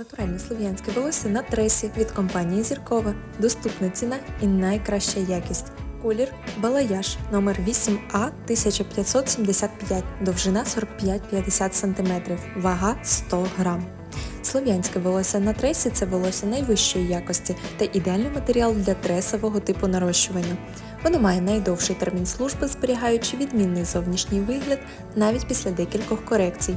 Натуральне слов'янське волосся на тресі від компанії Зіркова. Доступна ціна і найкраща якість. Колір балаяж номер 8А 1575, довжина 45-50 см, вага 100 грам. Слов'янське волосся на тресі це волосся найвищої якості та ідеальний матеріал для тресового типу нарощування. Воно має найдовший термін служби, зберігаючи відмінний зовнішній вигляд навіть після декількох корекцій.